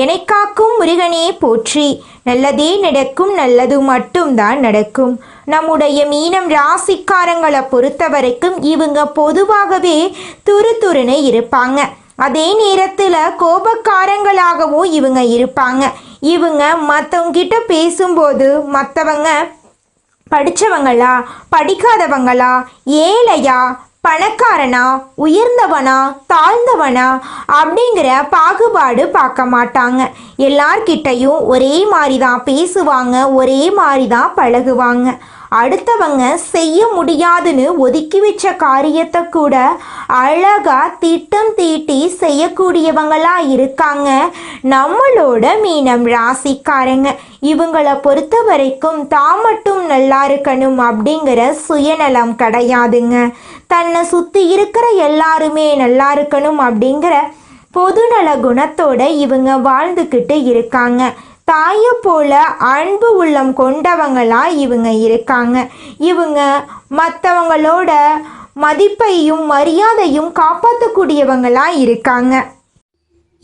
என்னை காக்கும் முருகனே போற்றி. நல்லதே நடக்கும் நல்லது மட்டும்தான் நடக்கும். நம்முடைய மீனம் ராசிக்காரங்களை பொறுத்த வரைக்கும் இவங்க பொதுவாகவே துரு துருன்னு இருப்பாங்க. அதே நேரத்தில் கோபக்காரங்களாகவும் இவங்க இருப்பாங்க. இவங்க மற்றவங்க கிட்ட பேசும்போது மற்றவங்க படித்தவங்களா படிக்காதவங்களா ஏழையா பணக்காரனா உயர்ந்தவனா தாழ்ந்தவனா அப்படிங்கிற பாகுபாடு பார்க்க மாட்டாங்க. எல்லார்கிட்டையும் ஒரே மாதிரி தான் பேசுவாங்க ஒரே மாதிரி தான் பழகுவாங்க. அடுத்தவங்க செய்ய முடியாதுன்னு ஒதுக்கி வச்ச காரியத்தை கூட அழகா திட்டம் தீட்டி செய்யக்கூடியவங்களா இருக்காங்க. நம்மளோட மீனம் ராசிக்காரங்க. இவங்கள பொறுத்த வரைக்கும் தான் மட்டும் நல்லா இருக்கணும் அப்படிங்கிற சுயநலம் கிடையாதுங்க. தன்னை சுற்றி இருக்கிற எல்லாருமே நல்லா இருக்கணும் அப்படிங்கிற பொதுநல குணத்தோட இவங்க வாழ்ந்துக்கிட்டு இருக்காங்க. தாயை போல அன்பு உள்ளம் கொண்டவங்களா இவங்க இருக்காங்க. இவங்க மற்றவங்களோட மதிப்பையும் மரியாதையும் காப்பாற்றக்கூடியவங்களா இருக்காங்க.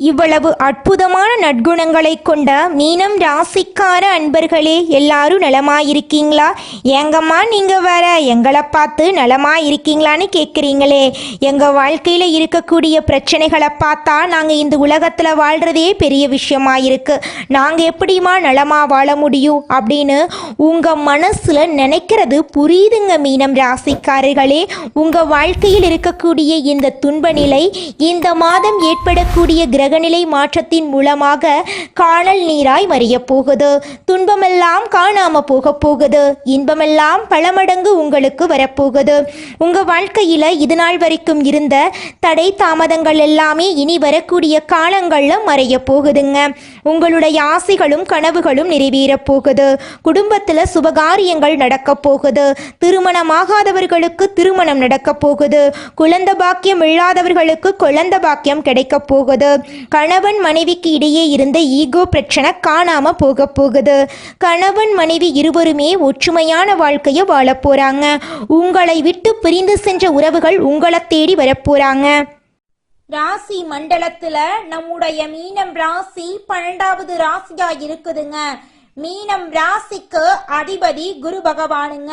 இவ்வளவு அற்புதமான நற்குணங்களை கொண்ட மீனம் ராசிக்கார அன்பர்களே எல்லாரும் நலமாயிருக்கீங்களா? ஏங்கம்மா நீங்க வேற? எங்களை பார்த்து நலமாயிருக்கீங்களான்னு கேட்குறீங்களே எங்க வாழ்க்கையில இருக்கக்கூடிய பிரச்சனைகளை பார்த்தா நாங்க இந்த உலகத்துல வாழ்றதே பெரிய விஷயமா இருக்கு நாங்க எப்படிமா நலமா வாழ முடியும் அப்படின்னு உங்க மனசுல நினைக்கிறது புரியுதுங்க மீனம் ராசிக்காரர்களே. உங்க வாழ்க்கையில் இருக்கக்கூடிய இந்த துன்ப நிலை இந்த மாதம் ஏற்படக்கூடிய கிரக கிரகநிலை மாற்றத்தின் மூலமாக காணல் நீராய் மறியப் போகுது. துன்பமெல்லாம் காணாம போக போகுது. இன்பமெல்லாம் பல மடங்கு உங்களுக்கு வரப்போகுது உங்க வாழ்க்கையில இது நாள் வரைக்கும் இருந்த தடை தாமதங்கள் எல்லாமே இனி வரக்கூடிய காலங்கள்ல மறைய போகுதுங்க. உங்களுடைய ஆசைகளும் கனவுகளும் நிறைவேறப் போகுது. குடும்பத்துல சுபகாரியங்கள் நடக்க போகுது. திருமணமாகாதவர்களுக்கு திருமணம் நடக்க போகுது. குழந்தை பாக்கியம் இல்லாதவர்களுக்கு குழந்தை பாக்கியம் கிடைக்க போகுது. கணவன் மனைவிக்கு இடையே இருந்த ஈகோ பிரச்சனை காணாம போக போகுது. கணவன் மனைவி இருவருமே ஒற்றுமையான வாழ்க்கையை வாழ போறாங்க. உங்களை விட்டு பிரிந்து சென்ற உறவுகள் உங்களை தேடி வரப்போறாங்க ராசி மண்டலத்துல நம்முடைய மீனம் ராசி பன்னெண்டாவது ராசியா இருக்குதுங்க. மீனம் ராசிக்கு அதிபதி குரு பகவானுங்க.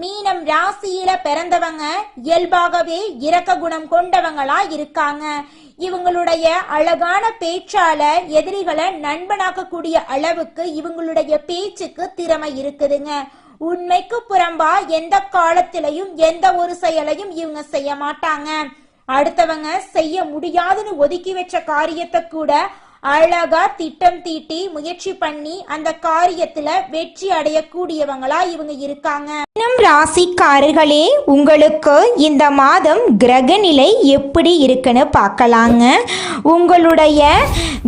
மீனம் ராசியில பிறந்தவங்க இயல்பாகவே இரக்க குணம் கொண்டவங்களா இருக்காங்க. இவங்களுடைய அழகான பேச்சால எதிரிகளை நண்பனாக்கக்கூடிய அளவுக்கு இவங்களுடைய பேச்சுக்கு திறமை இருக்குதுங்க. உண்மைக்கு புறம்பா எந்த காலத்திலையும் எந்த ஒரு செயலையும் இவங்க செய்ய மாட்டாங்க. அடுத்தவங்க செய்ய முடியாதுன்னு ஒதுக்கி வச்ச காரியத்தை கூட அழகா திட்டம் தீட்டி முயற்சி பண்ணி அந்த காரியத்துல வெற்றி அடையக்கூடியவங்களா இவங்க இருக்காங்க. இன்னும் ராசிக்காரர்களே உங்களுக்கு இந்த மாதம் கிரகநிலை எப்படி இருக்குன்னு பார்க்கலாங்க. உங்களுடைய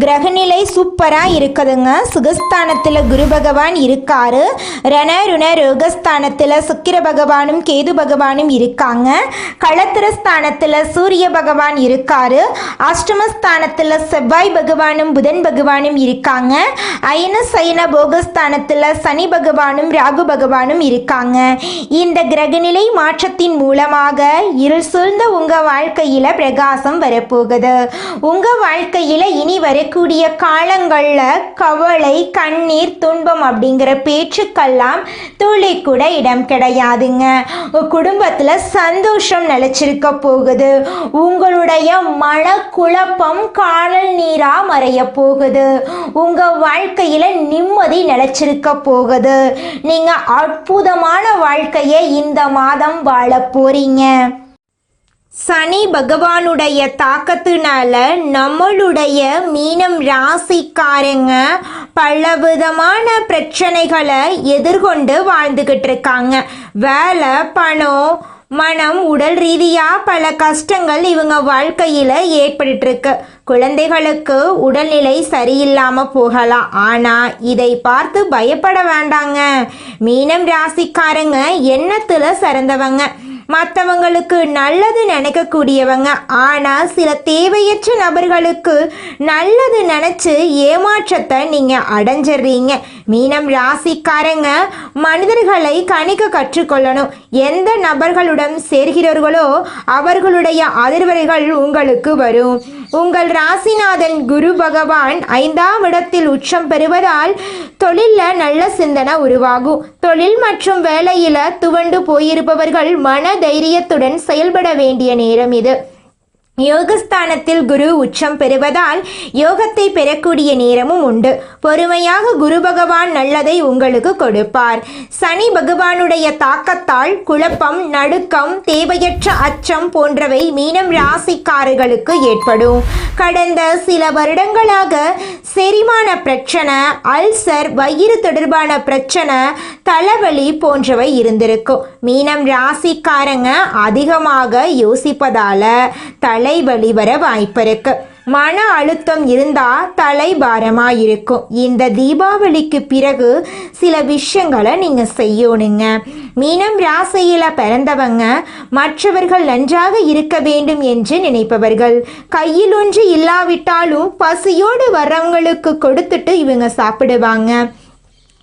கிரகநிலை சூப்பராக இருக்குதுங்க. சுகஸ்தானத்தில் குரு பகவான் இருக்காரு. ரண ருண ரோகஸ்தானத்தில் சுக்கிர பகவானும் கேது பகவானும் இருக்காங்க. களத்திரஸ்தானத்தில் சூரிய பகவான் இருக்காரு. அஷ்டமஸ்தானத்தில் செவ்வாய் பகவானும் புதன் பகவானும் இருக்காங்க. அயன சயன போகஸ்தானத்தில் சனி பகவானும் ராகு பகவானும் இருக்காங்க. இந்த கிரகநிலை மாற்றத்தின் மூலமாக இருள் சூழ்ந்த உங்க வாழ்க்கையில் பிரகாசம் வரப்போகுது. உங்கள் வாழ்க்கையில் இனி வரக்கூடிய காலங்களில் கவலை கண்ணீர் துன்பம் அப்படிங்கிற பேச்சுக்கெல்லாம் துளி கூட இடம் கிடையாதுங்க. குடும்பத்தில் சந்தோஷம் நிலச்சிருக்க போகுது. உங்களுடைய மனக்குழப்பம் காணல் நீரா மறைய போகுது உங்க வாழ்க்கையில நிம்மதி நிலைச்சிருக்க போகுது. நீங்க அற்புதமான வாழ்க்கையை இந்த மாதம் வாழ போறீங்க. சனி பகவானுடைய தாக்கத்தினால நம்மளுடைய மீனம் ராசிக்காரங்க பலவிதமான பிரச்சனைகளை எதிர்கொண்டு வாழ்ந்துக்கிட்டு இருக்காங்க. வேலை பணம் மனம் உடல் ரீதியாக பல கஷ்டங்கள் இவங்க வாழ்க்கையில் ஏற்பட்டுருக்கு குழந்தைகளுக்கு உடல்நிலை சரியில்லாமல் போகலாம். ஆனால் இதை பார்த்து பயப்பட வேண்டாங்க. மீனம் ராசிக்காரங்க எண்ணத்தில் சிறந்தவங்க. மற்றவங்களுக்கு நல்லது நினைக்கக்கூடியவங்க. ஆனால் சில தேவையற்ற நபர்களுக்கு நல்லது நினச்சி ஏமாற்றத்தை நீங்கள் அடைஞ்சிடுறீங்க. மீனம் ராசிக்காரங்க மனிதர்களை கணிக்க கற்றுக்கொள்ளணும். எந்த நபர்களுடன் சேர்கிறீர்களோ அவர்களுடைய அதிர்வரைகள் உங்களுக்கு வரும். உங்கள் ராசிநாதன் குரு பகவான் ஐந்தாம் இடத்தில் உச்சம் பெறுவதால் தொழிலில் நல்ல சிந்தனை உருவாகும். தொழில் மற்றும் வேலையில் துவண்டு போயிருப்பவர்கள் மன தைரியத்துடன் செயல்பட வேண்டிய நேரம் இது. யோகஸ்தானத்தில் குரு உச்சம் பெறுவதால் யோகத்தை பெறக்கூடிய நேரமும் உண்டு. பொறுமையாக குரு பகவான் நல்லதை உங்களுக்கு கொடுப்பார். சனி பகவானுடைய தாக்கத்தால் குழப்பம் நடுக்கம் தேவையற்ற அச்சம் போன்றவை மீனம் ராசிக்காரர்களுக்கு ஏற்படும். கடந்த சில வருடங்களாக செரிமான பிரச்சனை அல்சர் வயிறு தொடர்பான பிரச்சனை தலைவலி போன்றவை இருந்திருக்கும். மீனம் ராசிக்காரங்க அதிகமாக யோசிப்பதால தலை வெளிவர வாய்ப்பிருக்கு. மன அழுத்தம் இருந்தா தலை பாரமாயிருக்கும் இந்த தீபாவளிக்கு பிறகு சில விஷயங்களை நீங்க செய்யணுங்க. மீனம் ராசியில பிறந்தவங்க மற்றவர்கள் நன்றாக இருக்க வேண்டும் என்று நினைப்பவர்கள். கையில் ஒன்று இல்லாவிட்டாலும் பசியோடு வர்றவங்களுக்கு கொடுத்துட்டு இவங்க சாப்பிடுவாங்க.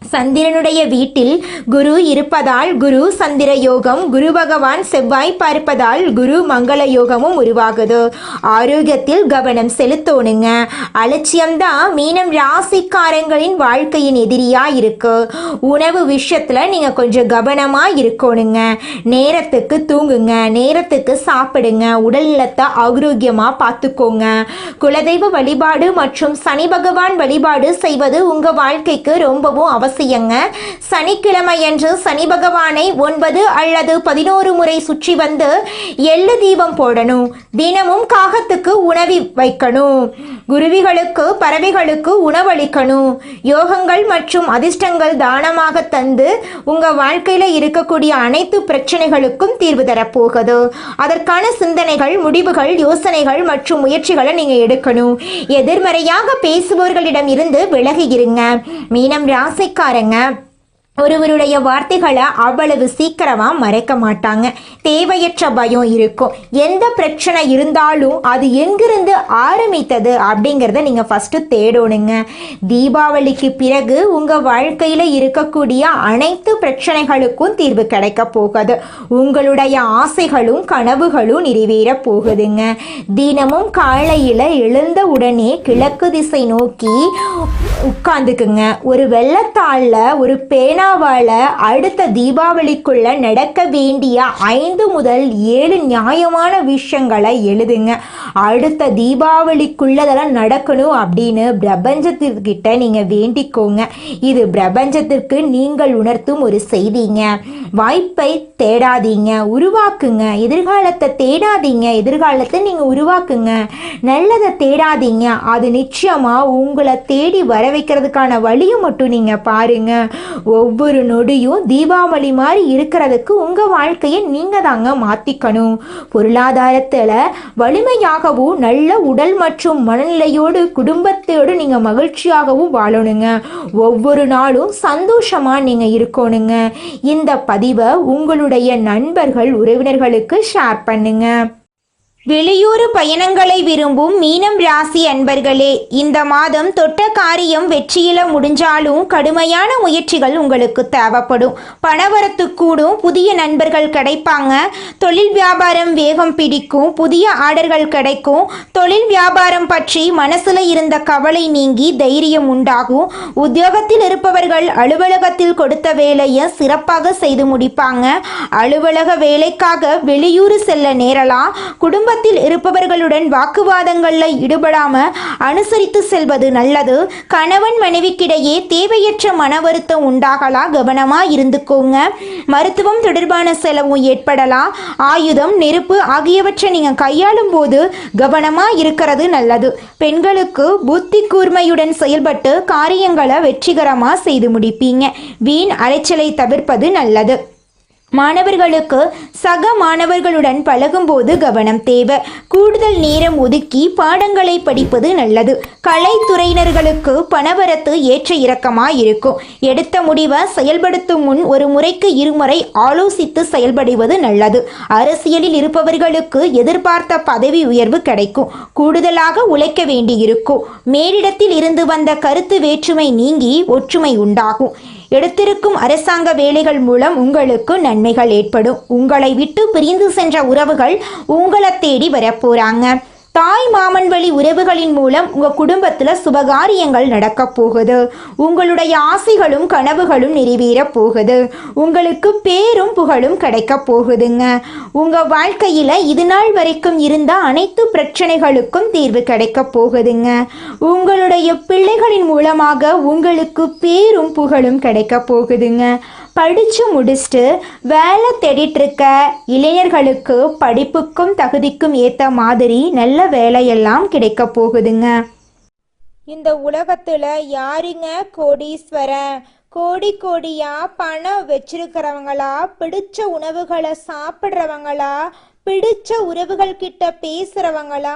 சந்திரனுடைய வீட்டில் குரு இருப்பதால் குரு சந்திர யோகம் குரு பகவான் செவ்வாய் பார்ப்பதால் குரு மங்கள யோகமும் உருவாகுது. ஆரோக்கியத்தில் கவனம் செலுத்தணுங்க. அலட்சியம்தான் மீனம் ராசிக்காரங்களின் வாழ்க்கையின் எதிரியா இருக்கு. உணவு விஷயத்துல நீங்க கொஞ்சம் கவனமா இருக்கணுங்க. நேரத்துக்கு தூங்குங்க. நேரத்துக்கு சாப்பிடுங்க. உடல் நலத்தை ஆரோக்கியமா பார்த்துக்கோங்க. குலதெய்வ வழிபாடு மற்றும் சனி பகவான் வழிபாடு செய்வது உங்க வாழ்க்கைக்கு ரொம்பவும் அவசியம். அவசியங்க சனிக்கிழமையன்று சனி பகவானை ஒன்பது அல்லது பதினோரு முறை சுற்றி வந்து எள்ளு தீபம் போடணும். தினமும் காகத்துக்கு உணவி வைக்கணும். குருவிகளுக்கு பறவைகளுக்கு உணவளிக்கணும் யோகங்கள் மற்றும் அதிர்ஷ்டங்கள் தானமாக தந்து உங்கள் வாழ்க்கையில் இருக்கக்கூடிய அனைத்து பிரச்சனைகளுக்கும் தீர்வு தரப்போகுது. அதற்கான சிந்தனைகள் முடிவுகள் யோசனைகள் மற்றும் முயற்சிகளை நீங்கள் எடுக்கணும் எதிர்மறையாக பேசுபவர்களிடம் இருந்து விலகி இருங்க. மீனம் ராசிக்காரங்க. ஒருவருடைய வார்த்தைகளை அவ்வளவு சீக்கிரமா மறைக்க மாட்டாங்க. தேவையற்ற பயம் இருக்கும். எந்த பிரச்சனை இருந்தாலும் அது எங்கிருந்து ஆரம்பித்தது அப்படிங்கிறத நீங்க ஃபர்ஸ்ட் தேடணுங்க. தீபாவளிக்கு பிறகு உங்க வாழ்க்கையில இருக்கக்கூடிய அனைத்து பிரச்சனைகளுக்கும் தீர்வு கிடைக்க போகுது. உங்களுடைய ஆசைகளும் கனவுகளும் நிறைவேற போகுதுங்க. தினமும் காலையில எழுந்த உடனே கிழக்கு திசை நோக்கி உட்காந்துக்குங்க ஒரு வெள்ளத்தாளில் ஒரு பேனாவால் அடுத்த தீபாவளிக்குள்ள நடக்க வேண்டிய ஐந்து முதல் ஏழு நியாயமான விஷயங்களை எழுதுங்க. அடுத்த தீபாவளிக்குள்ளதெல்லாம் நடக்கணும் அப்படின்னு பிரபஞ்சத்திற்கிட்ட நீங்கள் வேண்டிக்கோங்க. இது பிரபஞ்சத்திற்கு நீங்கள் உணர்த்தும் ஒரு செய்திங்க. வாய்ப்பை தேடாதீங்க உருவாக்குங்க. எதிர்காலத்தை தேடாதீங்க. எதிர்காலத்தை நீங்கள் உருவாக்குங்க. நல்லதை தேடாதீங்க. அது நிச்சயமாக உங்களை தேடி வர வைக்கிறதுக்கான வழியை மட்டும் நீங்கள் பாருங்க. ஒவ்வொரு நொடியும் தீபாவளி மாதிரி இருக்கிறதுக்கு உங்கள் வாழ்க்கையை நீங்கள் தாங்க மாற்றிக்கணும் பொருளாதாரத்தில் வலிமையாகவும் நல்ல உடல் மற்றும் மனநிலையோடு குடும்பத்தோடு நீங்கள் மகிழ்ச்சியாகவும் வாழணுங்க. ஒவ்வொரு நாளும் சந்தோஷமாக நீங்கள் இருக்கணுங்க. இந்த பதிவை உங்களுடைய நண்பர்கள் உறவினர்களுக்கு ஷேர் பண்ணுங்க. வெளியூர் பயணங்களை விரும்பும் மீனம் ராசி அன்பர்களே இந்த மாதம் தொட்ட காரியம் வெற்றியில முடிஞ்சாலும் கடுமையான முயற்சிகள் உங்களுக்கு தேவைப்படும். பணவரத்து கூடும் புதிய நண்பர்கள் கிடைப்பாங்க தொழில் வியாபாரம் வேகம் பிடிக்கும் புதிய ஆர்டர்கள் கிடைக்கும். தொழில் வியாபாரம் பற்றி மனசுல இருந்த கவலை நீங்கி தைரியம் உண்டாகும். உத்தியோகத்தில் இருப்பவர்கள் அலுவலகத்தில் கொடுத்த வேலையை சிறப்பாக செய்து முடிப்பாங்க. அலுவலக வேலைக்காக வெளியூர் செல்ல நேரலாம். குடும்ப குடும்பத்தில் இருப்பவர்களுடன் வாக்குவாதங்களில் ஈடுபடாம அனுசரித்து செல்வது நல்லது. கணவன் மனைவிக்கிடையே தேவையற்ற மன வருத்தம் உண்டாகலாம் கவனமா இருந்துக்கோங்க. மருத்துவம் தொடர்பான செலவும் ஏற்படலாம் ஆயுதம் நெருப்பு ஆகியவற்றை நீங்க கையாளும் போது கவனமா இருக்கிறது நல்லது. பெண்களுக்கு புத்தி கூர்மையுடன் செயல்பட்டு காரியங்களை வெற்றிகரமா செய்து முடிப்பீங்க. வீண் அலைச்சலை தவிர்ப்பது நல்லது. மாணவர்களுக்கு சக மாணவர்களுடன் பழகும்போது கவனம் தேவை. கூடுதல் நேரம் ஒதுக்கி பாடங்களை படிப்பது நல்லது. கலைத்துறையினர்களுக்கு பணவரத்து ஏற்ற இறக்கமாக இருக்கும் எடுத்த முடிவை செயல்படுத்தும் முன் ஒரு முறைக்கு இருமுறை ஆலோசித்து செயல்படுவது நல்லது. அரசியலில் இருப்பவர்களுக்கு எதிர்பார்த்த பதவி உயர்வு கிடைக்கும். கூடுதலாக உழைக்க வேண்டியிருக்கும். மேலிடத்தில் இருந்து வந்த கருத்து வேற்றுமை நீங்கி ஒற்றுமை உண்டாகும். எடுத்திருக்கும் அரசாங்க வேலைகள் மூலம் உங்களுக்கு நன்மைகள் ஏற்படும். உங்களை விட்டு பிரிந்து சென்ற உறவுகள் உங்களை தேடி வரப்போறாங்க. தாய் மாமன் வழி உறவுகளின் மூலம் உங்கள் குடும்பத்தில் சுபகாரியங்கள் நடக்க போகுது. உங்களுடைய ஆசைகளும் கனவுகளும் நிறைவேற போகுது. உங்களுக்கு பேரும் புகழும் கிடைக்க போகுதுங்க. உங்கள் வாழ்க்கையில் இது நாள் வரைக்கும் இருந்த அனைத்து பிரச்சனைகளுக்கும் தீர்வு கிடைக்க போகுதுங்க. உங்களுடைய பிள்ளைகளின் மூலமாக உங்களுக்கு பேரும் புகழும் கிடைக்க போகுதுங்க. படித்து முடிச்சுட்டு வேலை தேடிட்டுருக்க இளைஞர்களுக்கு படிப்புக்கும் தகுதிக்கும் ஏற்ற மாதிரி நல்ல வேலையெல்லாம் கிடைக்க போகுதுங்க. இந்த உலகத்தில் யாருங்க கோடீஸ்வரன்? கோடி கோடியா பணம் வச்சிருக்கிறவங்களா? பிடிச்ச உணவுகளை சாப்பிட்றவங்களா? பிடிச்ச உறவுகள் கிட்ட பேசுறவங்களா?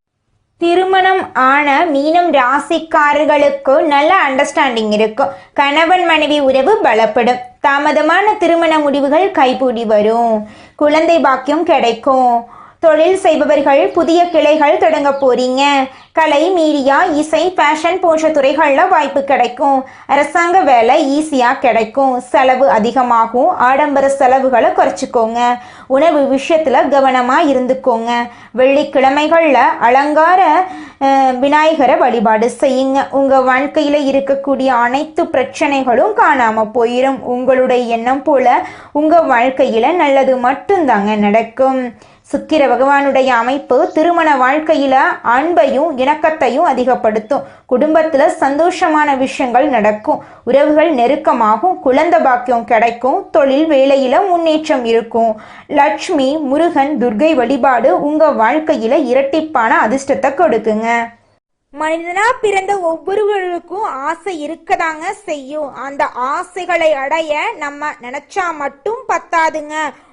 திருமணம் ஆன மீனம் ராசிக்காரர்களுக்கு நல்ல அண்டர்ஸ்டாண்டிங் இருக்கும் கணவன் மனைவி உறவு பலப்படும். தாமதமான திருமண முடிவுகள் கைகூடி வரும். குழந்தை பாக்கியம் கிடைக்கும். தொழில் செய்பவர்கள் புதிய கிளைகள் தொடங்க போறீங்க. கலை மீடியா இசை ஃபேஷன் போன்ற துறைகளில் வாய்ப்பு கிடைக்கும். அரசாங்க வேலை ஈஸியாக கிடைக்கும். செலவு அதிகமாகும். ஆடம்பர செலவுகளை குறைச்சிக்கோங்க. உணவு விஷயத்தில் கவனமாக இருந்துக்கோங்க. வெள்ளிக்கிழமைகளில் அலங்கார விநாயகரை வழிபாடு செய்யுங்க. உங்கள் வாழ்க்கையில் இருக்கக்கூடிய அனைத்து பிரச்சனைகளும் காணாமல் போயிடும் உங்களுடைய எண்ணம் போல் உங்கள் வாழ்க்கையில் நல்லது மட்டும்தாங்க நடக்கும். சுக்கிர பகவானுடைய அமைப்பு திருமண வாழ்க்கையில அன்பையும் இணக்கத்தையும் அதிகப்படுத்தும். குடும்பத்துல சந்தோஷமான விஷயங்கள் நடக்கும். உறவுகள் நெருக்கமாகும் குழந்தை பாக்கியம் கிடைக்கும் தொழில் வேலையில முன்னேற்றம் இருக்கும். லட்சுமி முருகன் துர்கை வழிபாடு உங்க வாழ்க்கையில இரட்டிப்பான அதிர்ஷ்டத்தை கொடுக்குங்க. மனிதனா பிறந்த ஒவ்வொருவருக்கும் ஆசை இருக்கதாங்க செய்யும். அந்த ஆசைகளை அடைய நம்ம நினைச்சா மட்டும் பத்தாதுங்க.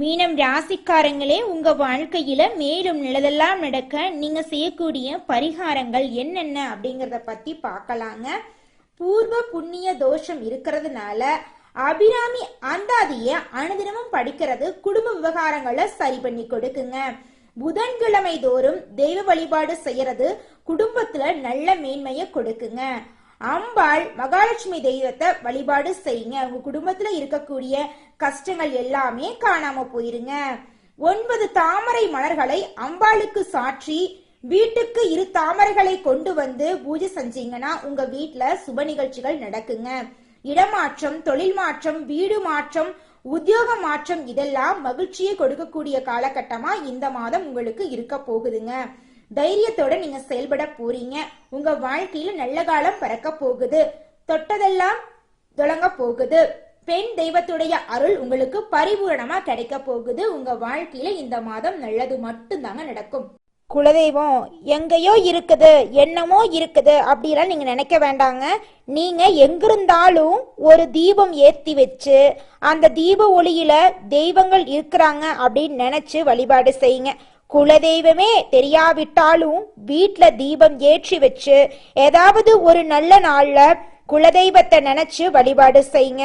மீனம் ராசிக்காரங்களே உங்க வாழ்க்கையில மேலும் நிலதெல்லாம் நடக்க நீங்க செய்யக்கூடிய பரிகாரங்கள் என்னென்ன அப்படிங்கறத பத்தி பார்க்கலாங்க. பூர்வ புண்ணிய தோஷம் இருக்கிறதுனால அபிராமி அந்தாதிய அனுதினமும் படிக்கிறது குடும்ப விவகாரங்களை சரி பண்ணி கொடுக்குங்க. புதன்கிழமை தோறும் தெய்வ வழிபாடு செய்யறது குடும்பத்துல நல்ல மேன்மையை கொடுக்குங்க. அம்பாள் மகாலட்சுமி தெய்வத்தை வழிபாடு செய்யுங்க. உங்க குடும்பத்துல இருக்கக்கூடிய கஷ்டங்கள் எல்லாமே காணாம போயிருங்க. ஒன்பது தாமரை மலர்களை அம்பாளுக்கு சாற்றி வீட்டுக்கு இரு தாமரைகளை கொண்டு வந்து பூஜை செஞ்சீங்கன்னா உங்க வீட்டுல சுப நிகழ்ச்சிகள் நடக்குங்க. இடமாற்றம் தொழில் மாற்றம் வீடு மாற்றம் உத்தியோக மாற்றம் இதெல்லாம் மகிழ்ச்சியை கொடுக்கக்கூடிய காலகட்டமா இந்த மாதம் உங்களுக்கு இருக்க போகுதுங்க. தைரியத்தோட நீங்க செயல்பட போறீங்க. உங்க வாழ்க்கையில நல்ல காலம் பறக்க போகுது. தொட்டதெல்லாம் தொடங்க போகுது. பெண் தெய்வத்துடைய அருள் உங்களுக்கு பரிபூரணமா கிடைக்க போகுது. உங்க வாழ்க்கையில இந்த மாதம் நல்லது மட்டும்தாங்க நடக்கும். குலதெய்வம் எங்கேயோ இருக்குது என்னமோ இருக்குது அப்படிலாம் நீங்க நினைக்க வேண்டாங்க. நீங்க எங்கிருந்தாலும் ஒரு தீபம் ஏத்தி வச்சு அந்த தீப ஒளியில தெய்வங்கள் இருக்கிறாங்க அப்படின்னு நினைச்சு வழிபாடு செய்யுங்க. குலதெய்வமே தெரியாவிட்டாலும் வீட்டில் தீபம் ஏற்றி வச்சு ஏதாவது ஒரு நல்ல நாள்ல குலதெய்வத்தை நினைச்சு வழிபாடு செய்யுங்க.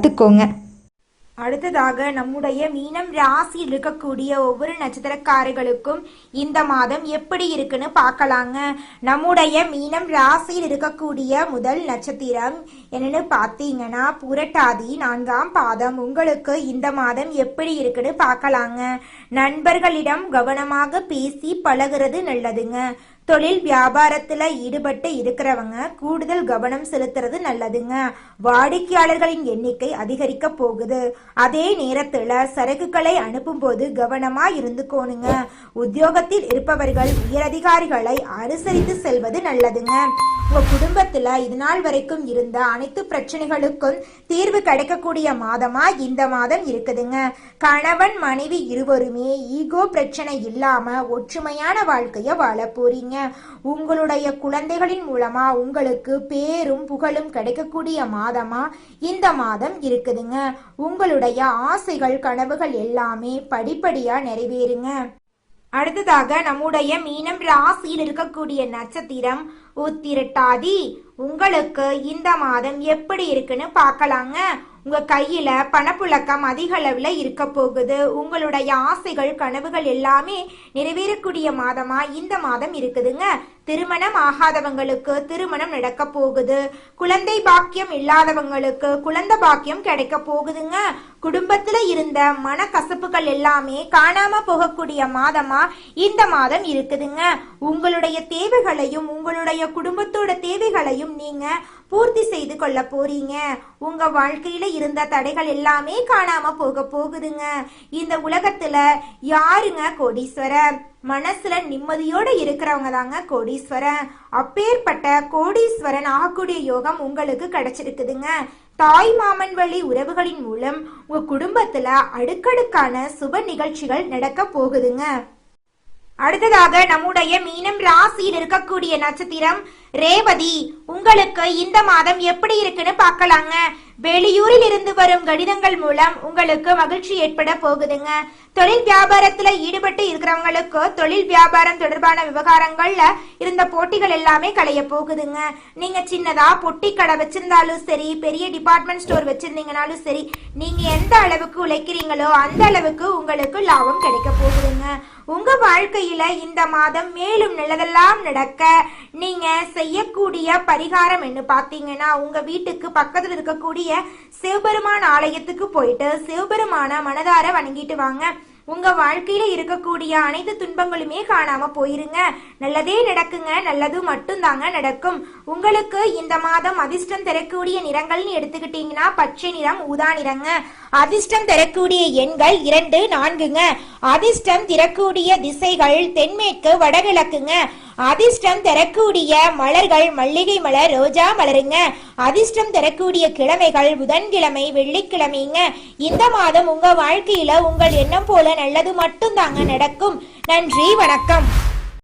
பார்த்துக்கோங்க. அடுத்ததாக நம்முடைய மீனம் ராசியில் இருக்கக்கூடிய ஒவ்வொரு நட்சத்திரக்காரர்களுக்கும் இந்த மாதம் எப்படி இருக்குன்னு பார்க்கலாங்க. நம்முடைய மீனம் ராசியில் இருக்கக்கூடிய முதல் நட்சத்திரம் என்னன்னு பார்த்தீங்கன்னா புரட்டாதி நான்காம் பாதம். உங்களுக்கு இந்த மாதம் எப்படி இருக்குன்னு பார்க்கலாங்க. நண்பர்களிடம் கவனமாக பேசி பழகுறது நல்லதுங்க. தொழில் வியாபாரத்துல ஈடுபட்டு இருக்கிறவங்க கூடுதல் கவனம் செலுத்துறது நல்லதுங்க. வாடிக்கையாளர்களின் எண்ணிக்கை அதிகரிக்க போகுது. அதே நேரத்துல சரக்குகளை அனுப்பும்போது கவனமா இருந்துக்கோணுங்க. உத்தியோகத்தில் இருப்பவர்கள் உயரதிகாரிகளை அனுசரித்து செல்வது நல்லதுங்க. உங்க குடும்பத்துல இது நாள் வரைக்கும் இருந்த அனைத்து பிரச்சனைகளுக்கும் தீர்வு கிடைக்கக்கூடிய மாதமா இந்த மாதம் இருக்குதுங்க. கணவன் மனைவி இருவருமே ஈகோ பிரச்சனை இல்லாம ஒற்றுமையான வாழ்க்கைய வாழ போறீங்க. உங்களுடைய குழந்தைகளின் மூலமா உங்களுக்கு பேரும் புகழும் கிடைக்கக்கூடிய மாதமா? இந்த மாதம் இருக்குதுங்க. உங்களுடைய ஆசைகள் கனவுகள் எல்லாமே படிப்படியா நிறைவேறுங்க. அடுத்ததாக நம்முடைய மீனம் ராசியில் இருக்கக்கூடிய நட்சத்திரம் உத்திரட்டாதி. உங்களுக்கு இந்த மாதம் எப்படி இருக்குன்னு பார்க்கலாங்க. உங்க கையில பணப்புழக்கம் அதிக அளவுல இருக்க போகுது. உங்களுடைய ஆசைகள் கனவுகள் எல்லாமே நிறைவேறக்கூடிய மாதமா இந்த மாதம் இருக்குதுங்க. திருமணம் ஆகாதவங்களுக்கு திருமணம் நடக்க போகுது. குழந்தை பாக்கியம் இல்லாதவங்களுக்கு குழந்தை பாக்கியம் கிடைக்க போகுதுங்க. குடும்பத்துல இருந்த மனக்கசப்புகள் எல்லாமே காணாம போகக்கூடிய மாதமா இந்த மாதம் இருக்குதுங்க. உங்களுடைய தேவைகளையும் உங்களுடைய குடும்பத்தோட தேவைகளையும் நீங்க பூர்த்தி செய்து கொள்ள போறீங்க. உங்க வாழ்க்கையில இருந்த தடைகள் எல்லாமே காணாம போக போகுதுங்க. இந்த உலகத்துல யாருங்க கோடீஸ்வரர்? மனசுல நிம்மதியோட இருக்கிறவங்க தாங்க கோடீஸ்வரன். அப்பேற்பட்ட கோடீஸ்வரன் ஆகக்கூடிய யோகம் உங்களுக்கு கிடைச்சிருக்குதுங்க. தாய் மாமன் வழி உறவுகளின் மூலம் உங்க குடும்பத்துல அடுக்கடுக்கான சுப நிகழ்ச்சிகள் நடக்க போகுதுங்க. அடுத்ததாக நம்முடைய மீனம் ராசியில் இருக்கக்கூடிய நட்சத்திரம் ரேவதி. உங்களுக்கு இந்த மாதம் எப்படி இருக்குன்னு பார்க்கலாங்க. வெளியூரில் இருந்து வரும் கடிதங்கள் மூலம் உங்களுக்கு மகிழ்ச்சி ஏற்பட போகுதுங்க. தொழில் வியாபாரத்துல ஈடுபட்டு இருக்கிறவங்களுக்கு தொழில் வியாபாரம் தொடர்பான விவகாரங்கள்ல இருந்த போட்டிகள் எல்லாமே களைய போகுதுங்க. நீங்க சின்னதா பொட்டி கடை வச்சிருந்தாலும் சரி பெரிய டிபார்ட்மெண்ட் ஸ்டோர் வச்சிருந்தீங்கனாலும் சரி நீங்க எந்த அளவுக்கு உழைக்கிறீங்களோ அந்த அளவுக்கு உங்களுக்கு லாபம் கிடைக்க போகுதுங்க. உங்க வாழ்க்கையில இந்த மாதம் மேலும் நல்லதெல்லாம் நடக்க நீங்க செய்யக்கூடிய பரிகாரம் என்ன பார்த்தீங்கன்னா உங்க வீட்டுக்கு பக்கத்துல இருக்கக்கூடிய சிவபெருமான் ஆலயத்துக்கு போயிட்டு சிவபெருமான மனதார வணங்கிட்டு வாங்க. உங்க வாழ்க்கையில இருக்கக்கூடிய அனைத்து துன்பங்களுமே காணாம போயிருங்க. நல்லதே நடக்குங்க நல்லது மட்டும்தாங்க நடக்கும். உங்களுக்கு இந்த மாதம் அதிர்ஷ்டம் தரக்கூடிய நிறங்கள்னு எடுத்துக்கிட்டீங்கன்னா பச்சை நிறம் ஊதா நிறங்க. அதிர்ஷ்டம் தரக்கூடிய எண்கள் இரண்டு நான்குங்க. அதிர்ஷ்டம் திறக்கூடிய திசைகள் தென்மேற்கு வடகிழக்குங்க. அதிர்ஷ்டம் தரக்கூடிய மலர்கள் மல்லிகை மலர் ரோஜா மலருங்க. அதிர்ஷ்டம் தரக்கூடிய கிழமைகள் புதன்கிழமை வெள்ளிக்கிழமைங்க. இந்த மாதம் உங்க வாழ்க்கையில உங்கள் எண்ணம் போல நல்லது மட்டும்தாங்க நடக்கும். நன்றி வணக்கம்.